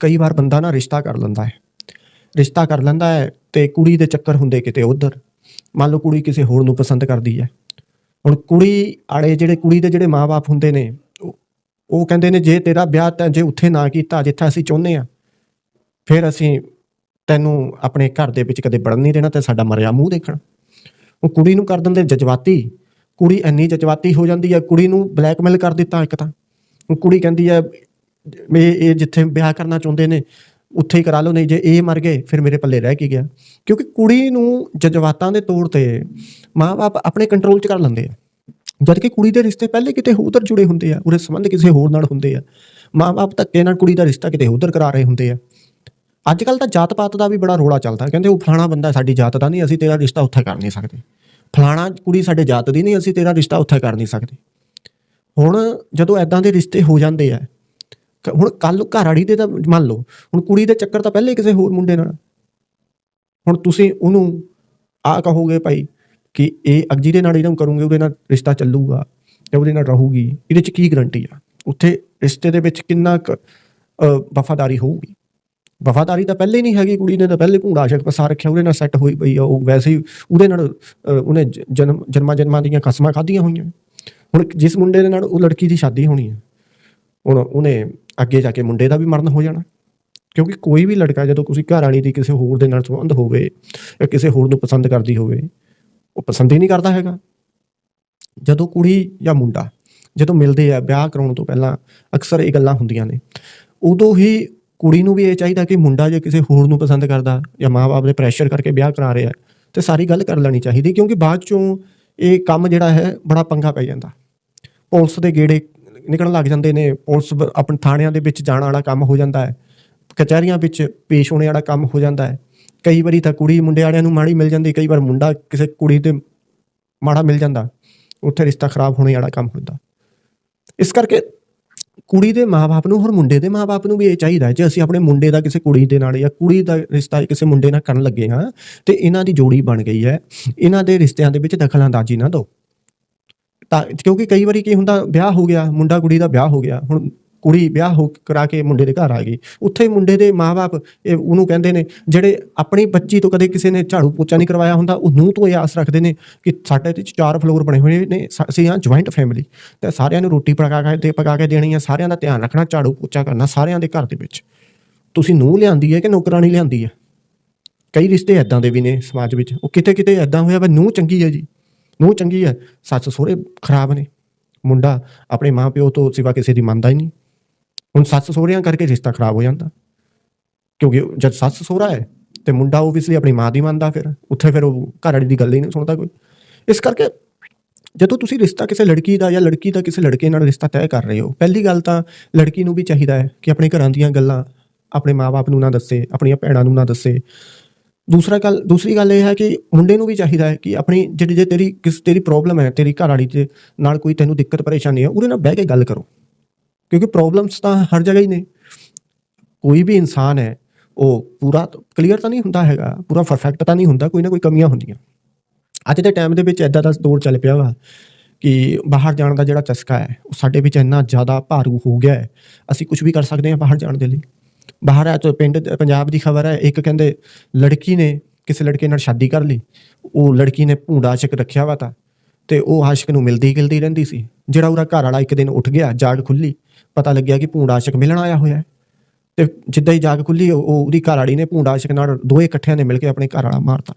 ਕਈ ਵਾਰ ਬੰਦਾ ਨਾ ਰਿਸ਼ਤਾ ਕਰ ਲੈਂਦਾ ਹੈ। ਰਿਸ਼ਤਾ ਕਰ ਲੈਂਦਾ ਹੈ ਤੇ ਕੁੜੀ ਦੇ ਚੱਕਰ ਹੁੰਦੇ ਕਿਤੇ ਉਧਰ। ਮੰਨ ਲਓ ਕੁੜੀ ਕਿਸੇ ਹੋਰ ਨੂੰ ਪਸੰਦ ਕਰਦੀ ਹੈ। ਹੁਣ ਕੁੜੀ ਆਲੇ ਜਿਹੜੇ ਕੁੜੀ ਦੇ ਜਿਹੜੇ ਮਾਪੇ ਹੁੰਦੇ ਨੇ, ਉਹ- ਕਹਿੰਦੇ ਨੇ, ਜੇ ਤੇਰਾ ਵਿਆਹ ਤਾਂ ਜੇ ਉੱਥੇ ਨਾ ਕੀਤਾ, ਜਿੱਥੇ ਅਸੀਂ ਚਾਹੁੰਦੇ ਆ ਫਿਰ ਅਸੀਂ ਤੈਨੂੰ ਆਪਣੇ ਘਰ ਦੇ ਵਿੱਚ ਕਦੇ ਵੜਨ ਨਹੀਂ ਦੇਣਾ ਤੇ ਸਾਡਾ ਮਰਿਆ ਮੂੰਹ ਦੇਖਣਾ। ਉਹ ਕੁੜੀ ਨੂੰ ਕਰ ਦਿੰਦੇ ਜਜ਼ਬਾਤੀ। ਕੁੜੀ ਇੰਨੀ ਜਜ਼ਬਾਤੀ ਹੋ ਜਾਂਦੀ ਹੈ, ਕੁੜੀ ਨੂੰ ਬਲੈਕਮੇਲ ਕਰ ਦਿੱਤਾ ਇੱਕ ਤਾਂ। ਕੁੜੀ ਕਹਿੰਦੀ ਹੈ ਮੈਂ ਇਹ ਜਿੱਥੇ ਵਿਆਹ ਕਰਨਾ ਚਾਹੁੰਦੇ ਨੇ, ਉੱਥੇ ਹੀ ਕਰਾ ਲਓ, ਨਹੀਂ ਜੇ ਇਹ ਮਰ ਗਏ, ਫਿਰ ਮੇਰੇ ਪੱਲੇ ਰਹਿ ਕੀ ਗਿਆ। ਕਿਉਂਕਿ ਕੁੜੀ ਨੂੰ ਜਜ਼ਬਾਤਾਂ ਦੇ ਤੌਰ ਤੇ ਮਾਪੇ ਆਪਣੇ ਕੰਟਰੋਲ 'ਚ ਕਰ ਲੈਂਦੇ ਆ। ਜਦ ਕਿ ਕੁੜੀ ਦੇ ਰਿਸ਼ਤੇ ਪਹਿਲੇ ਕਿਤੇ ਹੋਰ ਜੁੜੇ ਹੁੰਦੇ ਆ ਉਹਦੇ ਸੰਬੰਧ ਕਿਸੇ ਹੋਰ ਨਾਲ ਹੁੰਦੇ ਆ। ਮਾਪੇ ਧੱਕੇ ਨਾਲ ਕੁੜੀ ਦਾ ਰਿਸ਼ਤਾ ਕਿਤੇ ਉਧਰ ਕਰਾ ਰਹੇ ਹੁੰਦੇ ਆ। ਅੱਜ ਕੱਲ ਤਾਂ ਜਾਤ ਪਾਤ ਦਾ ਵੀ ਬੜਾ ਰੋਲਾ ਚੱਲਦਾ, ਕਹਿੰਦੇ ਉਹ ਫਲਾਣਾ ਬੰਦਾ ਸਾਡੀ ਜਾਤ ਦਾ ਨਹੀਂ, ਅਸੀਂ ਤੇਰਾ ਰਿਸ਼ਤਾ ਉੱਥੇ ਕਰ ਨਹੀਂ ਸਕਦੇ। ਫਲਾਣਾ ਕੁੜੀ ਸਾਡੇ ਜਾਤ ਦੀ ਨਹੀਂ, ਅਸੀਂ ਤੇਰਾ ਰਿਸ਼ਤਾ ਉੱਥੇ ਕਰ ਨਹੀਂ ਸਕਦੇ। ਹੁਣ ਜਦੋਂ ਐਦਾਂ ਦੇ ਰਿਸ਼ਤੇ ਹੋ ਜਾਂਦੇ ਆ ਹੁਣ ਕੱਲ ਘਰ ਵਾਲੀ ਦੇ ਤਾਂ ਮੰਨ ਲਓ ਹੁਣ ਕੁੜੀ ਦੇ ਚੱਕਰ ਤਾਂ ਪਹਿਲੇ ਕਿਸੇ ਹੋਰ ਮੁੰਡੇ ਨਾਲ। ਹੁਣ ਤੁਸੀਂ ਉਹਨੂੰ ਆ ਕਹੋਗੇ ਭਾਈ ਕਿ ਇਹ ਅਗ ਦੇ ਨਾਲ ਇਹਨੂੰ ਕਰੂੰਗੇ ਉਹਦੇ ਨਾਲ ਰਿਸ਼ਤਾ ਚੱਲੂਗਾ ਤੇ ਉਹਦੇ ਨਾਲ ਰਹੂਗੀ ਇਹਦੇ ਚ ਕੀ ਗਰੰਟੀ ਆ? ਉੱਥੇ ਰਿਸ਼ਤੇ ਦੇ ਵਿੱਚ ਕਿੰਨਾ ਕੁ, ਵਫਾਦਾਰੀ ਹੋਊਗੀ? ਵਫਾਦਾਰੀ ਤਾਂ ਪਹਿਲੇ ਨਹੀਂ ਹੈਗੀ ਕੁੜੀ ਨੇ ਤਾਂ ਪਹਿਲੇ ਭੂੜਾ ਆਸ਼ਕ ਪਸਾ ਰੱਖਿਆ ਉਹਦੇ ਨਾਲ ਸੈੱਟ ਹੋਈ ਪਈ ਆ ਉਹ ਵੈਸੇ ਹੀ ਉਹਦੇ ਨਾਲ ਉਹਨੇ ਜਨਮ ਜਨਮਾਂ ਜਨਮਾਂ ਦੀਆਂ ਕਸਮਾਂ ਖਾਧੀਆਂ ਹੋਈਆਂ। ਹੁਣ ਜਿਸ ਮੁੰਡੇ ਦੇ ਨਾਲ ਉਹ ਲੜਕੀ ਦੀ ਸ਼ਾਦੀ ਹੋਣੀ ਹੈ ਹੁਣ ਉਹਨੇ ਅੱਗੇ ਜਾ ਕੇ ਮੁੰਡੇ ਦਾ ਵੀ ਮਰਨ ਹੋ ਜਾਣਾ। ਕਿਉਂਕਿ ਕੋਈ ਵੀ ਲੜਕਾ ਜਦੋਂ ਤੁਸੀਂ ਘਰ ਵਾਲੀ ਦੀ ਕਿਸੇ ਹੋਰ ਦੇ ਨਾਲ ਸੰਬੰਧ ਹੋਵੇ ਜਾਂ ਕਿਸੇ ਹੋਰ ਨੂੰ ਪਸੰਦ ਕਰਦੀ ਹੋਵੇ, ਉਹ ਪਸੰਦ ਹੀ ਨਹੀਂ ਕਰਦਾ ਹੈਗਾ। ਜਦੋਂ ਕੁੜੀ ਜਾਂ ਮੁੰਡਾ ਜਦੋਂ ਮਿਲਦੇ ਆ ਵਿਆਹ ਕਰਾਉਣ ਤੋਂ ਪਹਿਲਾਂ ਅਕਸਰ ਇਹ ਗੱਲਾਂ ਹੁੰਦੀਆਂ ਨੇ। ਉਦੋਂ ਹੀ ਕੁੜੀ ਨੂੰ ਵੀ ਇਹ ਚਾਹੀਦਾ ਕਿ ਮੁੰਡਾ ਜੇ ਕਿਸੇ ਹੋਰ ਨੂੰ ਪਸੰਦ ਕਰਦਾ ਜਾਂ ਮਾਪੇ ਦੇ ਪ੍ਰੈਸ਼ਰ ਕਰਕੇ ਵਿਆਹ ਕਰਾ ਰਿਹਾ, ਤੇ ਸਾਰੀ ਗੱਲ ਕਰ ਲੈਣੀ ਚਾਹੀਦੀ ਕਿਉਂਕਿ ਬਾਅਦ ਚੋਂ ਇਹ ਕੰਮ ਜਿਹੜਾ ਹੈ ਬੜਾ ਪੰਗਾ ਪੈ ਜਾਂਦਾ। ਪੁਲਿਸ ਦੇ ਗੇੜੇ ਨਿਕਲਣ ਲੱਗ ਜਾਂਦੇ ਨੇ, ਪੁਲਿਸ ਆਪਣੇ ਥਾਣਿਆਂ ਦੇ ਵਿੱਚ ਜਾਣ ਵਾਲਾ ਕੰਮ ਹੋ ਜਾਂਦਾ ਹੈ, ਕਚਹਿਰੀਆਂ ਵਿੱਚ ਪੇਸ਼ ਹੋਣੇ ਵਾਲਾ ਕੰਮ ਹੋ ਜਾਂਦਾ ਹੈ। ਕਈ ਵਾਰੀ ਤਾਂ ਕੁੜੀ ਮੁੰਡੇ ਵਾਲਿਆਂ ਨੂੰ ਮਾੜੀ ਮਿਲ ਜਾਂਦੀ, ਕਈ ਵਾਰ ਮੁੰਡਾ ਕਿਸੇ ਕੁੜੀ ਤੇ ਮਾੜਾ ਮਿਲ ਜਾਂਦਾ, ਉੱਥੇ ਰਿਸ਼ਤਾ ਖਰਾਬ ਹੋਣੇ ਵਾਲਾ ਕੰਮ ਹੁੰਦਾ। ਇਸ ਕਰਕੇ ਕੁੜੀ ਦੇ ਮਾਪੇ ਨੂੰ ਹੋਰ ਮੁੰਡੇ ਦੇ ਮਾਪੇ ਨੂੰ ਵੀ ਇਹ ਚਾਹੀਦਾ ਜੇ ਅਸੀਂ ਆਪਣੇ ਮੁੰਡੇ ਦਾ ਕਿਸੇ ਕੁੜੀ ਦੇ ਨਾਲ ਜਾਂ ਕੁੜੀ ਦਾ ਰਿਸ਼ਤਾ ਕਿਸੇ ਮੁੰਡੇ ਨਾਲ ਕਰਨ ਲੱਗੇ ਹਾਂ, ਤੇ ਇਹਨਾਂ ਦੀ ਜੋੜੀ ਬਣ ਗਈ ਹੈ। ਇਹਨਾਂ ਦੇ ਰਿਸ਼ਤਿਆਂ ਦੇ ਵਿੱਚ ਦਖਲ ਅੰਦਾਜ਼ੀ ਨਾ ਦਿਓ। ਤਾਂ ਕਿਉਂਕਿ ਕਈ ਵਾਰੀ ਕੀ ਹੁੰਦਾ, ਵਿਆਹ ਹੋ ਗਿਆ, ਮੁੰਡਾ ਕੁੜੀ ਦਾ ਵਿਆਹ ਹੋ ਗਿਆ, ਹੁਣ ਕੁੜੀ ਵਿਆਹ ਹੋ ਕਰਾ ਕੇ ਮੁੰਡੇ ਦੇ ਘਰ ਆ ਗਈ। ਉੱਥੇ ਮੁੰਡੇ ਦੇ ਮਾਪੇ ਉਹਨੂੰ ਕਹਿੰਦੇ ਨੇ, ਜਿਹੜੇ ਆਪਣੀ ਬੱਚੀ ਤੋਂ ਕਦੇ ਕਿਸੇ ਨੇ ਝਾੜੂ ਪੋਚਾ ਨਹੀਂ ਕਰਵਾਇਆ ਹੁੰਦਾ, ਉਹ ਨੂੰ ਤੋਂ ਇਹ ਆਸ ਰੱਖਦੇ ਨੇ ਕਿ ਸਾਡੇ ਤੇ ਚਾਰ ਫਲੋਰ ਬਣੇ ਹੋਏ ਨੇ, ਸ- ਅਸੀਂ ਹਾਂ ਜੁਆਇੰਟ ਫੈਮਿਲੀ ਤੇ ਸਾਰਿਆਂ ਨੂੰ ਰੋਟੀ ਪਕਾ ਕੇ ਤੇ ਪਕਾ ਕੇ ਦੇਣੀ ਹੈ ਸਾਰਿਆਂ ਦਾ ਧਿਆਨ ਰੱਖਣਾ, ਝਾੜੂ ਪੋਚਾ ਕਰਨਾ ਸਾਰਿਆਂ ਦੇ ਘਰ ਦੇ ਵਿੱਚ। ਤੁਸੀਂ ਨੂੰ ਲਿਆਂਦੀ ਹੈ ਕਿ ਨੌਕਰਾਨੀ ਲਿਆਂਦੀ ਹੈ? ਕਈ ਰਿਸ਼ਤੇ ਐਦਾਂ ਦੇ ਵੀ ਨੇ ਸਮਾਜ ਵਿੱਚ, ਉਹ ਕਿਤੇ ਕਿਤੇ ਐਦਾਂ ਹੋਇਆ ਵਾ ਨੂੰ ਚੰਗੀ ਹੈ ਜੀ। ਨੂੰ ਚੰਗੀ ਹੈ, ਸੱਸ ਸਹੁਰੇ ਖਰਾਬ ਨੇ। ਮੁੰਡਾ ਆਪਣੇ ਮਾਂ ਪਿਓ ਤੋਂ ਸਿਵਾ ਕਿਸੇ ਦੀ ਮੰਨਦਾ ਹੀ ਨਹੀਂ। ਹੁਣ ਸੱਸ ਸਹੁਰਿਆਂ ਕਰਕੇ ਰਿਸ਼ਤਾ ਖਰਾਬ ਹੋ ਜਾਂਦਾ। ਕਿਉਂਕਿ ਜਦ ਸੱਸ ਸਹੁਰਾ ਹੈ, ਤੇ ਮੁੰਡਾ ਓਬਵੀਅਸਲੀ ਆਪਣੀ ਮਾਂ ਦੀ ਮੰਨਦਾ ਫਿਰ। ਉੱਥੇ ਫਿਰ ਉਹ ਘਰ ਵਾਲੀ ਦੀ ਗੱਲ ਹੀ ਨਹੀਂ ਸੁਣਦਾ ਕੋਈ। ਇਸ ਕਰਕੇ ਜਦੋਂ ਤੁਸੀਂ ਰਿਸ਼ਤਾ ਕਿਸੇ ਲੜਕੀ ਦਾ ਜਾਂ ਲੜਕੀ ਦਾ ਕਿਸੇ ਲੜਕੇ ਨਾਲ ਰਿਸ਼ਤਾ ਤੈਅ ਕਰ ਰਹੇ ਹੋ, ਪਹਿਲੀ ਗੱਲ ਤਾਂ ਲੜਕੀ ਨੂੰ ਵੀ ਚਾਹੀਦਾ ਹੈ ਕਿ ਆਪਣੇ ਘਰਾਂ ਦੀਆਂ ਗੱਲਾਂ ਆਪਣੇ ਮਾਪੇ ਨੂੰ ਨਾ ਦੱਸੇ, ਆਪਣੀਆਂ ਭੈਣਾਂ ਨੂੰ ਨਾ ਦੱਸੇ। ਦੂਸਰਾ ਗੱਲ, ਦੂਸਰੀ ਗੱਲ ਇਹ ਹੈ ਕਿ ਮੁੰਡੇ ਨੂੰ ਵੀ ਚਾਹੀਦਾ ਹੈ ਕਿ ਆਪਣੀ ਜਿਹੜੀ ਜੇ ਤੇਰੀ ਕਿਸ, ਤੇਰੀ ਪ੍ਰੋਬਲਮ ਹੈ, ਤੇਰੀ ਘਰ ਵਾਲੀ ਦੇ ਨਾਲ ਕੋਈ ਤੈਨੂੰ ਦਿੱਕਤ, ਪਰੇਸ਼ਾਨੀ ਹੈ, ਉਹਦੇ ਨਾਲ ਬਹਿ ਕੇ ਗੱਲ ਕਰੋ। ਕਿਉਂਕਿ ਪ੍ਰੋਬਲਮਸ ਤਾਂ ਹਰ ਜਗ੍ਹਾ ਹੀ ਨੇ। ਕੋਈ ਵੀ ਇਨਸਾਨ ਹੈ, ਉਹ ਪੂਰਾ ਕਲੀਅਰ ਤਾਂ ਨਹੀਂ ਹੁੰਦਾ ਹੈਗਾ, ਪੂਰਾ ਪਰਫੈਕਟ ਤਾਂ ਨਹੀਂ ਹੁੰਦਾ, ਕੋਈ ਨਾ ਕੋਈ ਕਮੀਆਂ ਹੁੰਦੀਆਂ। ਅੱਜ ਦੇ ਟਾਈਮ ਦੇ ਵਿੱਚ ਐਦਾਂ ਦਾ ਦੌਰ ਚੱਲ ਪਿਆ ਵਾ ਕਿ ਬਾਹਰ ਜਾਣ ਦਾ ਜਿਹੜਾ ਚਸਕਾ ਹੈ, ਉਹ ਸਾਡੇ ਵਿੱਚ ਇੰਨਾ ਜ਼ਿਆਦਾ ਭਾਰੂ ਹੋ ਗਿਆ ਹੈ। ਅਸੀਂ ਕੁਝ ਵੀ ਕਰ ਸਕਦੇ ਹਾਂ ਬਾਹਰ ਜਾਣ ਦੇ ਲਈ। ਬਾਹਰ ਆ ਤੋਂ ਪਿੰਡ ਪੰਜਾਬ ਦੀ ਖਬਰ ਹੈ, ਇੱਕ ਕਹਿੰਦੇ ਲੜਕੀ ਨੇ ਕਿਸੇ ਲੜਕੇ ਨਾਲ ਸ਼ਾਦੀ ਕਰ ਲਈ, ਉਹ ਲੜਕੀ ਨੇ ਭੂੰਡਾ ਆਸ਼ਕ ਰੱਖਿਆ ਵਾ ਤਾਂ, ਤੇ ਉਹ ਆਸ਼ਕ ਨੂੰ ਮਿਲਦੀ ਗਿਲਦੀ ਰਹਿੰਦੀ ਸੀ। ਜਿਹੜਾ ਉਹਦਾ ਘਰ ਵਾਲਾ ਇੱਕ ਦਿਨ ਉੱਠ ਗਿਆ, ਜਾਗ ਖੁੱਲੀ, ਪਤਾ ਲੱਗਿਆ ਕਿ ਭੂੰਡਾ ਆਸ਼ਕ ਮਿਲਣ ਆਇਆ ਹੋਇਆ ਹੈ। ਤੇ ਜਿੱਦਾਂ ਹੀ ਜਾਗ ਖੁੱਲੀ, ਉਹ ਉਹਦੀ ਘਰ ਵਾਲੀ ਨੇ ਭੂੰਡਾ ਆਸ਼ਕ ਨਾਲ ਦੋਏ ਇਕੱਠਿਆਂ ਨੇ ਮਿਲ ਕੇ ਆਪਣੇ ਘਰ ਵਾਲਾ ਮਾਰਤਾ।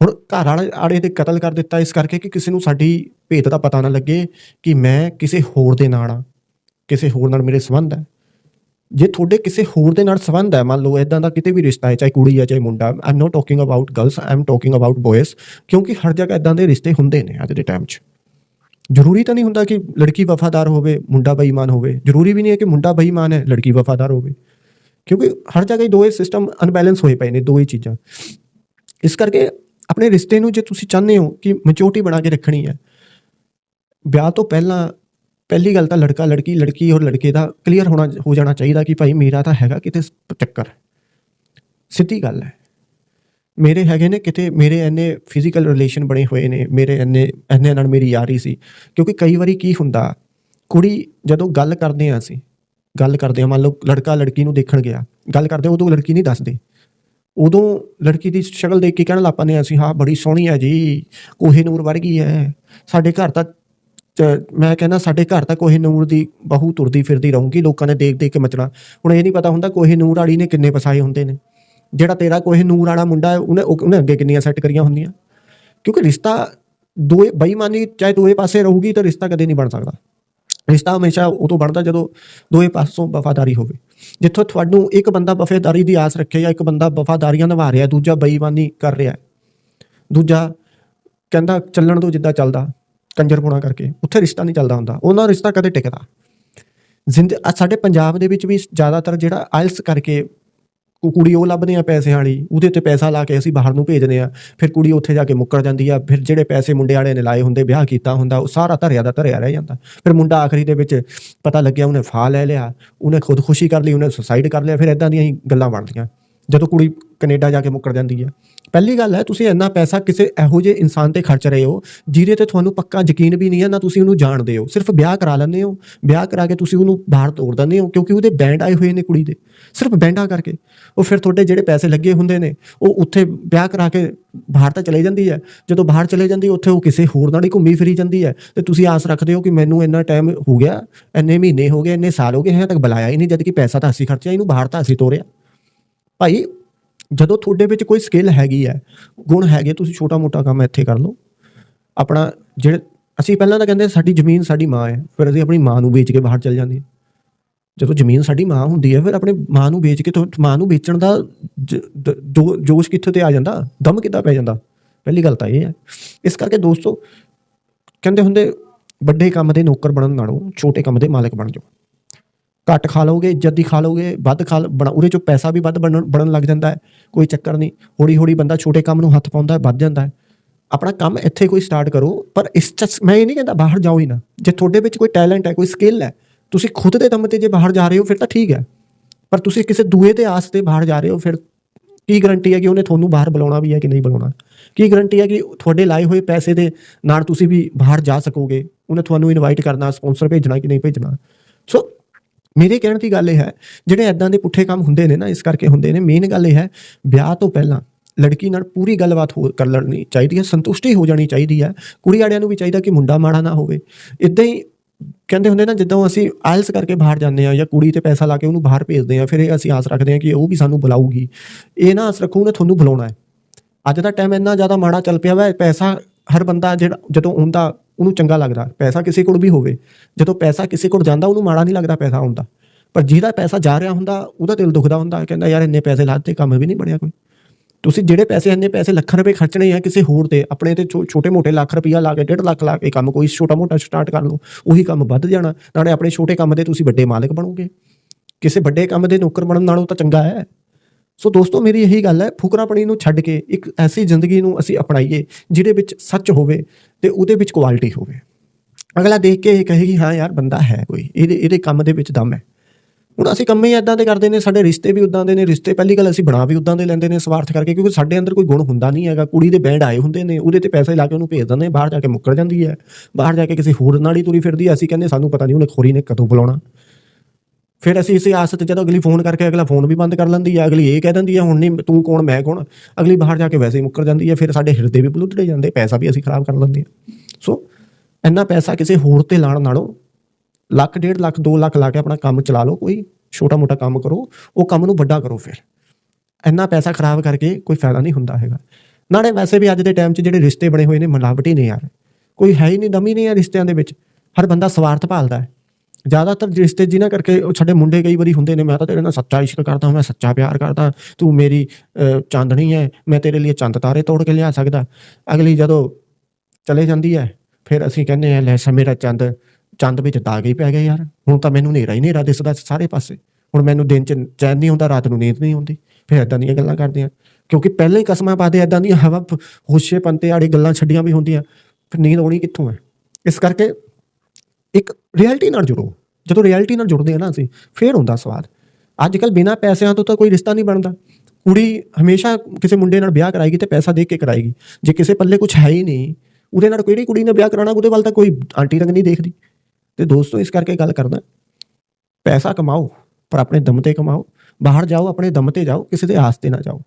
ਹੁਣ ਘਰ ਵਾਲੇ ਆੜੇ ਤੇ ਕਤਲ ਕਰ ਦਿੱਤਾ, ਇਸ ਕਰਕੇ ਕਿ ਕਿਸੇ ਨੂੰ ਸਾਡੀ ਭੇਤ ਦਾ ਪਤਾ ਨਾ ਲੱਗੇ ਕਿ ਮੈਂ ਕਿਸੇ ਹੋਰ ਦੇ ਨਾਲ ਆ ਕਿਸੇ ਹੋਰ ਨਾਲ ਮੇਰੇ ਸੰਬੰਧ ਹੈ। ਜੇ ਤੁਹਾਡੇ ਕਿਸੇ ਹੋਰ ਦੇ ਨਾਲ ਸੰਬੰਧ ਹੈ, ਮੰਨ ਲਓ ਇਦਾਂ ਦਾ ਕਿਤੇ ਵੀ ਰਿਸ਼ਤਾ ਹੈ, ਚਾਹੇ ਕੁੜੀ ਹੈ, ਚਾਹੇ ਮੁੰਡਾ I am not talking about girls I am talking about boys ਕਿਉਂਕਿ ਹਰ ਜਗ੍ਹਾ ਇਦਾਂ ਦੇ ਰਿਸ਼ਤੇ ਹੁੰਦੇ ਨੇ ਅੱਜ ਦੇ ਟਾਈਮ 'ਚ। ਜ਼ਰੂਰੀ ਤਾਂ ਨਹੀਂ ਹੁੰਦਾ ਕਿ ਲੜਕੀ ਵਫਾਦਾਰ ਹੋਵੇ, ਮੁੰਡਾ ਬੇਈਮਾਨ ਹੋਵੇ, ਜ਼ਰੂਰੀ ਵੀ ਨਹੀਂ ਹੈ ਕਿ ਮੁੰਡਾ ਬੇਈਮਾਨ ਹੈ, ਲੜਕੀ ਵਫਾਦਾਰ ਹੋਵੇ। ਕਿਉਂਕਿ ਹਰ ਜਗ੍ਹਾ ਹੀ ਦੋਏ ਸਿਸਟਮ ਅਨਬੈਲੈਂਸ ਹੋਏ ਪਏ ਨੇ ਦੋਏ ਚੀਜ਼ਾਂ। ਇਸ ਕਰਕੇ ਆਪਣੇ ਰਿਸ਼ਤੇ ਨੂੰ ਜੇ ਤੁਸੀਂ ਚਾਹੁੰਦੇ ਹੋ ਕਿ ਮੈਚੋਰਟੀ ਬਣਾ ਕੇ ਰੱਖਣੀ ਹੈ, ਵਿਆਹ ਤੋਂ ਪਹਿਲਾਂ ਪਹਿਲੀ ਗੱਲ ਤਾਂ ਲੜਕਾ ਲੜਕੀ ਲੜਕੀ ਔਰ ਲੜਕੇ ਦਾ ਕਲੀਅਰ ਹੋਣਾ, ਹੋ ਜਾਣਾ ਚਾਹੀਦਾ ਕਿ ਭਾਈ ਮੇਰਾ ਤਾਂ ਹੈਗਾ ਕਿਤੇ ਚੱਕਰ। ਸਿੱਧੀ ਗੱਲ ਹੈ। ਮੇਰੇ ਹੈਗੇ ਨੇ ਕਿਤੇ, ਮੇਰੇ ਇੰਨੇ ਫਿਜ਼ੀਕਲ ਰਿਲੇਸ਼ਨ ਬਣੇ ਹੋਏ ਨੇ, ਮੇਰੇ ਇੰਨੇ ਇੰਨੇ ਨਾਲ ਮੇਰੀ ਯਾਰੀ ਸੀ। ਕਿਉਂਕਿ ਕਈ ਵਾਰੀ ਕੀ ਹੁੰਦਾ, ਕੁੜੀ ਜਦੋਂ ਗੱਲ ਕਰਦੇ ਆ ਅਸੀਂ, ਗੱਲ ਕਰਦੇ ਆ ਮੰਨ ਲਓ ਲੜਕਾ ਲੜਕੀ ਨੂੰ ਦੇਖਣ ਗਿਆ, ਗੱਲ ਕਰਦੇ ਉਦੋਂ ਲੜਕੀ ਨਹੀਂ ਦੱਸਦੇ। ਉਦੋਂ ਲੜਕੀ ਦੀ ਸ਼ਕਲ ਦੇਖ ਕੇ ਕਹਿਣ ਲੱਗ ਪੈਂਦੇ ਆ ਅਸੀਂ, ਹਾਂ, ਬੜੀ ਸੋਹਣੀ ਹੈ ਜੀ, ਕੋਹੇ ਨੂਰ ਵਰਗੀ ਹੈ, ਸਾਡੇ ਘਰ ਤਾਂ ਮੈਂ ਕਹਿੰਦਾ ਸਾਡੇ ਘਰ ਤਾਂ ਕੋਹੇ ਨੂਰ ਦੀ ਬਹੂ ਤੁਰਦੀ ਫਿਰਦੀ ਰਹੂਗੀ, ਲੋਕਾਂ ਨੇ ਦੇਖ ਦੇਖ ਕੇ ਮਚਣਾ। ਹੁਣ ਇਹ ਨਹੀਂ ਪਤਾ ਹੁੰਦਾ ਕੋਹੇ ਨੂਰ ਵਾਲੀ ਨੇ ਕਿੰਨੇ ਪਸਾਏ ਹੁੰਦੇ ਨੇ। ਜਿਹੜਾ ਤੇਰਾ ਕੋਹੇ ਨੂਰ ਵਾਲਾ ਮੁੰਡਾ ਉਹਨੇ ਉਹਨੇ ਅੱਗੇ ਕਿੰਨੀਆਂ ਸੈੱਟ ਕਰੀਆਂ ਹੁੰਦੀਆਂ। ਕਿਉਂਕਿ ਰਿਸ਼ਤਾ ਦੋਏ ਬੇਈਮਾਨੀ ਚਾਹੇ ਦੋਏ ਪਾਸੇ ਰਹੂਗੀ ਤਾਂ ਰਿਸ਼ਤਾ ਕਦੇ ਨਹੀਂ ਬਣ ਸਕਦਾ। ਰਿਸ਼ਤਾ ਹਮੇਸ਼ਾ ਉਦੋਂ ਬਣਦਾ ਜਦੋਂ ਦੋਏ ਪਾਸੋਂ ਵਫਾਦਾਰੀ ਹੋਵੇ। ਜਿੱਥੋਂ ਤੁਹਾਨੂੰ ਇੱਕ ਬੰਦਾ ਵਫਾਦਾਰੀ ਦੀ ਆਸ ਰੱਖੇ ਜਾਂ ਇੱਕ ਬੰਦਾ ਵਫਾਦਾਰੀਆਂ ਨਿਭਾ ਰਿਹਾ, ਦੂਜਾ ਬੇਈਮਾਨੀ ਕਰ ਰਿਹਾ ਦੂਜਾ ਕਹਿੰਦਾ ਚੱਲਣ ਤੋਂ ਜਿੱਦਾਂ ਚੱਲਦਾ। ਕੰਜਰਪੁਣਾ ਕਰਕੇ, ਉੱਥੇ ਰਿਸ਼ਤਾ ਨਹੀਂ ਚੱਲਦਾ ਹੁੰਦਾ, ਉਹਨਾਂ ਦਾ ਰਿਸ਼ਤਾ ਕਦੇ ਟਿਕਦਾ। ਜ਼ਿੰਦ ਆਹ ਸਾਡੇ ਪੰਜਾਬ ਦੇ ਵਿੱਚ ਵੀ ਜ਼ਿਆਦਾਤਰ ਜਿਹੜਾ ਆਇਲਸ ਕਰਕੇ ਕੁੜੀ ਉਹ ਲੱਭਦੇ ਆ ਪੈਸੇ ਵਾਲੀ, ਉਹਦੇ ਉੱਤੇ ਪੈਸਾ ਲਾ ਕੇ ਅਸੀਂ ਬਾਹਰ ਨੂੰ ਭੇਜਦੇ ਆ, ਫਿਰ ਕੁੜੀ ਉੱਥੇ ਜਾ ਕੇ ਮੁੱਕਰ ਜਾਂਦੀ ਆ, ਫਿਰ ਜਿਹੜੇ ਪੈਸੇ ਮੁੰਡੇ ਵਾਲੇ ਨੇ ਲਾਏ ਹੁੰਦੇ, ਵਿਆਹ ਕੀਤਾ ਹੁੰਦਾ, ਉਹ ਸਾਰਾ ਧਰਿਆ ਦਾ ਧਰਿਆ ਰਹਿ ਜਾਂਦਾ। ਫਿਰ ਮੁੰਡਾ ਆਖਰੀ ਦੇ ਵਿੱਚ ਪਤਾ ਲੱਗਿਆ ਉਹਨੇ ਫਾ ਲੈ ਲਿਆ, ਉਹਨੇ ਖੁਦਕੁਸ਼ੀ ਕਰ ਲਈ, ਉਹਨੇ ਸੁਸਾਈਡ ਕਰ ਲਿਆ, ਫਿਰ ਇਦਾਂ ਦੀਆਂ ਹੀ ਗੱਲਾਂ ਬਣਦੀਆਂ। ਜਦੋਂ ਕੁੜੀ ਕੈਨੇਡਾ ਜਾ ਕੇ ਮੁੱਕਰ ਜਾਂਦੀ ਹੈ। ਪਹਿਲੀ ਗੱਲ ਹੈ, ਤੁਸੀਂ ਇੰਨਾ ਪੈਸਾ ਕਿਸੇ ਇਹੋ ਜਿਹੇ ਇਨਸਾਨ ਤੇ ਖਰਚ ਰਹੇ ਹੋ, ਜਿਹਦੇ ਤੇ ਤੁਹਾਨੂੰ ਪੱਕਾ ਯਕੀਨ ਵੀ ਨਹੀਂ ਹੈ, ਨਾ ਤੁਸੀਂ ਉਹਨੂੰ ਜਾਣਦੇ ਹੋ। ਸਿਰਫ ਵਿਆਹ ਕਰਾ ਲੈਂਦੇ ਹੋ। ਵਿਆਹ ਕਰਾ ਕੇ ਤੁਸੀਂ ਉਹਨੂੰ ਬਾਹਰ ਤੋੜ ਦਿੰਦੇ ਹੋ, ਕਿਉਂਕਿ ਉਹਦੇ ਬੈਂਡ ਆਏ ਹੋਏ ਨੇ ਕੁੜੀ ਦੇ। ਸਿਰਫ ਬੈਂਡਾਂ ਕਰਕੇ। ਉਹ ਫਿਰ ਤੁਹਾਡੇ ਜਿਹੜੇ ਪੈਸੇ ਲੱਗੇ ਹੁੰਦੇ ਨੇ, ਉਹ ਉੱਥੇ ਵਿਆਹ ਕਰਾ ਕੇ ਬਾਹਰ ਤਾਂ ਚਲੇ ਜਾਂਦੀ ਹੈ। ਜਦੋਂ ਬਾਹਰ ਚਲੇ ਜਾਂਦੀ ਉੱਥੇ ਉਹ ਕਿਸੇ ਹੋਰ ਨਾਲ ਹੀ ਘੁੰਮੀ ਫਿਰੀ ਜਾਂਦੀ ਹੈ। ਤੇ ਤੁਸੀਂ ਆਸ ਰੱਖਦੇ ਹੋ ਕਿ ਮੈਨੂੰ ਇੰਨਾ ਟਾਈਮ ਹੋ ਗਿਆ, ਇੰਨੇ ਮਹੀਨੇ ਹੋ ਗਏ, ਇੰਨੇ ਸਾਲ ਹੋ ਗਏ ਹੈ ਤੱਕ ਬੁਲਾਇਆ ਹੀ ਨਹੀਂ, ਜਦ ਕਿ ਪੈਸਾ ਤਾਂ ਅਸੀਂ ਖਰਚਿਆ, ਇਹਨੂੰ ਬਾਹਰ ਤਾਂ ਅਸੀਂ ਤੋਰਿਆ। ਭਾਈ ਜਦੋਂ ਤੁਹਾਡੇ ਵਿੱਚ ਕੋਈ ਸਕਿੱਲ ਹੈਗੀ ਹੈ, ਗੁਣ ਹੈਗੇ, ਤੁਸੀਂ ਛੋਟਾ ਮੋਟਾ ਕੰਮ ਇੱਥੇ ਕਰ ਲਓ। ਆਪਣਾ ਜਿਹੜੇ, ਅਸੀਂ ਪਹਿਲਾਂ ਤਾਂ ਕਹਿੰਦੇ ਸਾਡੀ ਜ਼ਮੀਨ ਸਾਡੀ ਮਾਂ ਹੈ, ਫਿਰ ਅਸੀਂ ਆਪਣੀ ਮਾਂ ਨੂੰ ਵੇਚ ਕੇ ਬਾਹਰ ਚਲ ਜਾਂਦੇ ਹਾਂ। ਜਦੋਂ ਜ਼ਮੀਨ ਸਾਡੀ ਮਾਂ ਹੁੰਦੀ ਹੈ, ਫਿਰ ਆਪਣੇ ਮਾਂ ਨੂੰ ਵੇਚ ਕੇ ਤੋਂ, ਮਾਂ ਨੂੰ ਵੇਚਣ ਦਾ ਜ- ਦ- ਜੋ- ਜੋਸ਼ ਕਿੱਥੇ ਤੇ ਆ ਜਾਂਦਾ? ਦਮ ਕਿੱਦਾਂ ਪੈ ਜਾਂਦਾ? ਪਹਿਲੀ ਗੱਲ ਤਾਂ ਇਹ ਹੈ। ਇਸ ਕਰਕੇ ਦੋਸਤੋ, ਕਹਿੰਦੇ ਹੁੰਦੇ, ਵੱਡੇ ਕੰਮ ਦੇ ਨੌਕਰ ਬਣਨ ਨਾਲੋਂ ਛੋਟੇ ਕੰਮ ਦੇ ਮਾਲਕ ਬਣ ਜਾਓ। ਘੱਟ ਖਾ ਲਓਗੇ ਇੱਜ਼ਤ ਦੀ ਖਾ ਲਓਗੇ, ਵੱਧ ਖਾ ਲ- ਬਣਾ, ਉਹਦੇ ਚੋਂ ਪੈਸਾ ਵੀ ਵੱਧ ਬਣਨ ਬਣਨ ਲੱਗ ਜਾਂਦਾ ਹੈ। ਕੋਈ ਚੱਕਰ ਨਹੀਂ। ਹੌਲੀ ਹੌਲੀ ਬੰਦਾ ਛੋਟੇ ਕੰਮ ਨੂੰ ਹੱਥ ਪਾਉਂਦਾ ਹੈ, ਵੱਧ ਜਾਂਦਾ ਹੈ। ਆਪਣਾ ਕੰਮ ਇੱਥੇ ਕੋਈ ਸਟਾਰਟ ਕਰੋ, ਪਰ ਇਸ ਚ ਮੈਂ ਇਹ ਨਹੀਂ ਕਹਿੰਦਾ ਬਾਹਰ ਜਾਓ ਹੀ ਨਾ। ਜੇ ਤੁਹਾਡੇ ਵਿੱਚ ਕੋਈ ਟੈਲੈਂਟ ਹੈ, ਕੋਈ ਸਕਿੱਲ ਹੈ, ਤੁਸੀਂ ਖੁਦ ਦੇ ਦਮ ਤੇ ਜੇ ਬਾਹਰ ਜਾ ਰਹੇ ਹੋ, ਫਿਰ ਤਾਂ ਠੀਕ ਹੈ। ਪਰ ਤੁਸੀਂ ਕਿਸੇ ਦੂਏ ਦੇ ਆਸ ਤੇ ਬਾਹਰ ਜਾ ਰਹੇ ਹੋ, ਫਿਰ ਕੀ ਗਰੰਟੀ ਹੈ ਕਿ ਉਹਨੇ ਤੁਹਾਨੂੰ ਬਾਹਰ ਬੁਲਾਉਣਾ ਵੀ ਹੈ ਕਿ ਨਹੀਂ ਬੁਲਾਉਣਾ? ਕੀ ਗਰੰਟੀ ਹੈ ਕਿ ਤੁਹਾਡੇ ਲਾਏ ਹੋਏ ਪੈਸੇ ਦੇ ਨਾਲ ਤੁਸੀਂ ਵੀ ਬਾਹਰ ਜਾ ਸਕੋਗੇ? ਉਹਨੇ ਤੁਹਾਨੂੰ ਇਨਵਾਈਟ ਕਰਨਾ ਸਪਾਂਸਰ ਭੇਜਣਾ ਕਿ ਨਹੀਂ ਭੇਜਣਾ? ਸੋ ਮੇਰੇ ਕਹਿਣ ਦੀ ਗੱਲ ਇਹ ਹੈ, ਜਿਹੜੇ ਐਦਾਂ ਦੇ ਪੁੱਠੇ ਕੰਮ ਹੁੰਦੇ ਨੇ ਨਾ, ਇਸ ਕਰਕੇ ਹੁੰਦੇ ਨੇ ਮੇਨ ਗੱਲ ਇਹ ਹੈ, ਵਿਆਹ ਤੋਂ ਪਹਿਲਾਂ ਲੜਕੀ ਨਾਲ ਪੂਰੀ ਗੱਲਬਾਤ ਹੋ ਕਰ ਲੈਣੀ ਚਾਹੀਦੀ ਹੈ, ਸੰਤੁਸ਼ਟੀ ਹੋ ਜਾਣੀ ਚਾਹੀਦੀ ਹੈ, ਕੁੜੀ ਵਾਲਿਆਂ ਨੂੰ ਵੀ ਚਾਹੀਦਾ ਕਿ ਮੁੰਡਾ ਮਾੜਾ ਨਾ ਹੋਵੇ। ਇਦਾਂ ਹੀ ਕਹਿੰਦੇ ਹੁੰਦੇ ਨਾ, ਜਦੋਂ ਅਸੀਂ ਆਇਲਸ ਕਰਕੇ ਬਾਹਰ ਜਾਂਦੇ ਆ ਜਾਂ ਕੁੜੀ ਤੇ ਪੈਸਾ ਲਾ ਕੇ ਉਹਨੂੰ ਬਾਹਰ ਭੇਜਦੇ ਆ ਫਿਰ ਇਹ ਅਸੀਂ ਆਸ ਰੱਖਦੇ ਆ ਕਿ ਉਹ ਵੀ ਸਾਨੂੰ ਬੁਲਾਊਗੀ। ਇਹ ਨਾ ਆਸ ਰੱਖੋ, ਉਹਨੇ ਤੁਹਾਨੂੰ ਬੁਲਾਉਣਾ ਹੈ। ਅੱਜ ਦਾ ਟਾਈਮ ਇੰਨਾ ਜ਼ਿਆਦਾ ਮਾੜਾ ਚੱਲ ਪਿਆ ਵਾ ਪੈਸਾ ਹਰ ਬੰਦਾ ਜਿਹੜਾ, ਜਦੋਂ ਆਉਂਦਾ ਉਹਨੂੰ ਚੰਗਾ ਲੱਗਦਾ, ਪੈਸਾ ਕਿਸੇ ਕੋਲ ਵੀ ਹੋਵੇ। ਜਦੋਂ ਪੈਸਾ ਕਿਸੇ ਕੋਲ ਜਾਂਦਾ, ਉਹਨੂੰ ਮਾੜਾ ਨਹੀਂ ਲੱਗਦਾ ਪੈਸਾ ਹੁੰਦਾ ਪਰ ਜਿਹਦਾ ਪੈਸਾ ਜਾ ਰਿਹਾ ਹੁੰਦਾ, ਉਹਦਾ ਦਿਲ ਦੁਖਦਾ ਹੁੰਦਾ ਕਹਿੰਦਾ, ਯਾਰ, ਇੰਨੇ ਪੈਸੇ ਲਾਤੇ, ਕੰਮ ਵੀ ਨਹੀਂ ਬਣਿਆ ਕੋਈ। ਤੁਸੀਂ ਜਿਹੜੇ ਪੈਸੇ, ਇੰਨੇ ਪੈਸੇ ਲੱਖਾਂ ਰੁਪਏ ਖਰਚਣੇ ਆ ਕਿਸੇ ਹੋਰ ਤੇ, ਆਪਣੇ ਤੇ ਛੋਟੇ ਮੋਟੇ ਲੱਖ ਰੁਪਈਆ ਲਾ ਕੇ 1.5 ਲੱਖ ਲਾ ਕੇ ਕੰਮ, ਕੋਈ ਛੋਟਾ ਮੋਟਾ ਸਟਾਰਟ ਕਰ ਲਓ, ਉਹੀ ਕੰਮ ਵੱਧ ਜਾਣਾ। ਨਾਲੇ ਆਪਣੇ ਛੋਟੇ ਕੰਮ ਦੇ ਤੁਸੀਂ ਵੱਡੇ ਮਾਲਕ ਬਣੋਗੇ। ਕਿਸੇ ਵੱਡੇ ਕੰਮ ਦੇ ਨੌਕਰ ਬਣਨ ਨਾਲੋਂ ਤਾਂ ਚੰਗਾ ਹੈ। ਸੋ ਦੋਸਤੋ, ਮੇਰੀ ਇਹੀ ਗੱਲ ਹੈ, ਫੁਕਰਾਪਣੀ ਨੂੰ ਛੱਡ ਕੇ ਇੱਕ ਐਸੀ ਜ਼ਿੰਦਗੀ ਨੂੰ ਅਸੀਂ ਅਪਣਾਈਏ ਜਿਹਦੇ ਵਿੱਚ ਸੱਚ ਹੋਵੇ ਤੇ ਉਹਦੇ ਵਿੱਚ ਕੁਆਲਿਟੀ ਹੋਵੇ। ਅਗਲਾ ਦੇਖ ਕੇ ਇਹ ਕਹੇਗੀ ਹਾਂ ਯਾਰ, ਬੰਦਾ ਹੈ ਕੋਈ, ਇਹਦੇ ਇਹਦੇ ਕੰਮ ਦੇ ਵਿੱਚ ਦਮ ਹੈ। ਹੁਣ ਅਸੀਂ ਕੰਮ ਹੀ ਇਦਾਂ ਦੇ ਕਰਦੇ ਨੇ, ਸਾਡੇ ਰਿਸ਼ਤੇ ਵੀ ਉਦਾਂ ਦੇ ਨੇ, ਰਿਸ਼ਤੇ ਪਹਿਲੀ ਗੱਲ ਅਸੀਂ ਬਣਾ ਵੀ ਉਦਾਂ ਦੇ ਲੈਂਦੇ ਨੇ ਸਵਾਰਥ ਕਰਕੇ, ਕਿਉਂਕਿ ਸਾਡੇ ਅੰਦਰ ਕੋਈ ਗੁਣ ਹੁੰਦਾ ਨਹੀਂ ਹੈਗਾ, ਕੁੜੀ ਦੇ ਬੈਂਡ ਆਏ ਹੁੰਦੇ ਨੇ, ਉਹਦੇ ਤੇ ਪੈਸੇ ਲਾ ਕੇ ਉਹਨੂੰ ਭੇਜ ਦਿੰਦੇ ਬਾਹਰ ਜਾ ਕੇ ਮੁੱਕਰ ਜਾਂਦੀ ਹੈ, ਬਾਹਰ ਜਾ ਕੇ ਕਿਸੇ ਹੋਰ ਨਾੜੀ ਹੀ ਤੁਰੀ ਫਿਰਦੀ ਹੈ, ਅਸੀਂ ਕਹਿੰਦੇ ਸਾਨੂੰ ਪਤਾ ਨਹੀਂ ਉਹਨੇ ਖੋਰੀ ਨੇ ਕਦੋਂ ਬੁਲਾਉਣਾ। ਫਿਰ ਅਸੀਂ ਇਸੇ ਆਸ ਤੇ ਜਦੋਂ ਅਗਲੀ ਫੋਨ ਕਰਕੇ ਅਗਲਾ ਫੋਨ ਵੀ ਬੰਦ ਕਰ ਲੈਂਦੀ ਹੈ ਅਗਲੀ ਇਹ ਕਹਿ ਦਿੰਦੀ ਹੈ ਹੁਣ ਨਹੀਂ, ਤੂੰ ਕੌਣ, ਮੈਂ ਕੌਣ? ਅਗਲੀ ਬਾਹਰ ਜਾ ਕੇ ਵੈਸੇ ਹੀ ਮੁੱਕਰ ਜਾਂਦੀ ਹੈ ਫਿਰ ਸਾਡੇ ਹਿਰਦੇ ਵੀ ਬਲੁੱਧੜੇ ਜਾਂਦੇ, ਪੈਸਾ ਵੀ ਅਸੀਂ ਖਰਾਬ ਕਰ ਲੈਂਦੇ ਹਾਂ ਸੋ ਇੰਨਾ ਪੈਸਾ ਕਿਸੇ ਹੋਰ ਤੇ ਲਾਣ ਨਾਲੋਂ ਲੱਖ, ਡੇਢ ਲੱਖ 2 ਲੱਖ ਲਾ ਕੇ ਆਪਣਾ ਕੰਮ ਚਲਾ ਲਓ, ਕੋਈ ਛੋਟਾ ਮੋਟਾ ਕੰਮ ਕਰੋ, ਉਹ ਕੰਮ ਨੂੰ ਵੱਡਾ ਕਰੋ ਫਿਰ। ਇੰਨਾ ਪੈਸਾ ਖਰਾਬ ਕਰਕੇ ਕੋਈ ਫਾਇਦਾ ਨਹੀਂ ਹੁੰਦਾ ਹੈਗਾ। ਨਾਲੇ ਵੈਸੇ ਵੀ ਅੱਜ ਦੇ ਟਾਈਮ 'ਚ ਜਿਹੜੇ ਰਿਸ਼ਤੇ ਬਣੇ ਹੋਏ ਨੇ, ਮਿਲਾਵਟੀ ਨੇ ਯਾਰ। ਕੋਈ ਹੈ ਹੀ ਨਹੀਂ, ਦਮੀ ਨਹੀਂ ਹੈ ਰਿਸ਼ਤਿਆਂ ਦੇ ਵਿੱਚ। ਹਰ ਬੰਦਾ ਸਵਾਰਥ ਭਾਲਦਾ ਹੈ। ਜ਼ਿਆਦਾਤਰ ਰਿਸ਼ਤੇ ਜਿਨ੍ਹਾਂ ਕਰਕੇ ਉਹ ਸਾਡੇ ਮੁੰਡੇ ਕਈ ਵਾਰੀ ਹੁੰਦੇ ਨੇ ਮੈਂ ਤਾਂ ਤੇਰੇ ਨਾਲ ਸੱਚਾ ਇਸ਼ਕ ਕਰਦਾ ਮੈਂ ਸੱਚਾ ਪਿਆਰ ਕਰਦਾ ਤੂੰ ਮੇਰੀ ਅਹ, ਚਾਂਦਣੀ ਹੈ ਮੈਂ ਤੇਰੇ ਲਈ ਚੰਦ ਤਾਰੇ ਤੋੜ ਕੇ ਲਿਆ ਸਕਦਾ। ਅਗਲੀ ਜਦੋਂ ਚਲੇ ਜਾਂਦੀ ਹੈ ਫਿਰ ਅਸੀਂ ਕਹਿੰਦੇ ਆ ਲੈ ਸਾ ਮੇਰਾ ਚੰਦ ਚੰਦ ਵਿੱਚ ਦਾਗ ਹੀ ਪੈ ਗਿਆ ਯਾਰ ਹੁਣ ਤਾਂ ਮੈਨੂੰ ਹਨੇਰਾ ਹੀ ਹਨੇਰਾ ਦਿਸਦਾ ਸਾਰੇ ਪਾਸੇ। ਹੁਣ ਮੈਨੂੰ ਦਿਨ ਚ ਚੈਨ ਨਹੀਂ ਹੁੰਦਾ ਰਾਤ ਨੂੰ ਨੀਂਦ ਨਹੀਂ ਆਉਂਦੀ ਫਿਰ ਇਦਾਂ ਦੀਆਂ ਗੱਲਾਂ ਕਰਦੇ ਆ ਕਿਉਂਕਿ ਪਹਿਲਾਂ ਹੀ ਕਸਮਾਂ ਪਾਦੇ ਇਦਾਂ ਦੀਆਂ ਹਵਾ ਪ- ਹੋਸ਼ੇ ਪੰਤੇ ਵਾਲੀ ਗੱਲਾਂ ਛੱਡੀਆਂ ਵੀ ਹੁੰਦੀਆਂ ਫਿਰ ਨੀਂਦ ਆਉਣੀ ਕਿੱਥੋਂ ਹੈ? ਇਸ ਕਰਕੇ ਇੱਕ ਰਿਐਲਿਟੀ ਨਾਲ ਜੁੜੋ। ਜਦੋਂ ਰਿਐਲਿਟੀ ਨਾਲ ਜੁੜਦੇ ਆ ਨਾ ਅਸੀਂ, ਫੇਰ ਹੁੰਦਾ ਸਵਾਦ ਅੱਜ ਕੱਲ ਬਿਨਾਂ ਪੈਸਿਆਂ ਤੋਂ ਤਾਂ ਕੋਈ ਰਿਸ਼ਤਾ ਨਹੀਂ ਬਣਦਾ। ਕੁੜੀ ਹਮੇਸ਼ਾ ਕਿਸੇ ਮੁੰਡੇ ਨਾਲ ਵਿਆਹ ਕਰਾਏਗੀ ਤੇ ਪੈਸਾ ਦੇ ਕੇ ਕਰਾਏਗੀ। ਜੇ ਕਿਸੇ ਪੱਲੇ ਕੁਝ ਹੈ ਹੀ ਨਹੀਂ, ਉਹਦੇ ਨਾਲ ਕਿਹੜੀ ਕੁੜੀ ਨੇ ਵਿਆਹ ਕਰਾਉਣਾ, ਉਹਦੇ ਵੱਲ ਤਾਂ ਕੋਈ ਆਂਟੀ ਰੰਗ ਨਹੀਂ ਦੇਖਦੀ। ਤੇ ਦੋਸਤੋ, ਇਸ ਕਰਕੇ ਗੱਲ ਕਰਦਾ, ਪੈਸਾ ਕਮਾਓ, ਪਰ ਆਪਣੇ ਦਮ ਤੇ ਕਮਾਓ। ਬਾਹਰ ਜਾਓ, ਆਪਣੇ ਦਮ ਤੇ ਜਾਓ, ਕਿਸੇ ਦੇ ਆਸ ਤੇ ਨਾ ਜਾਓ।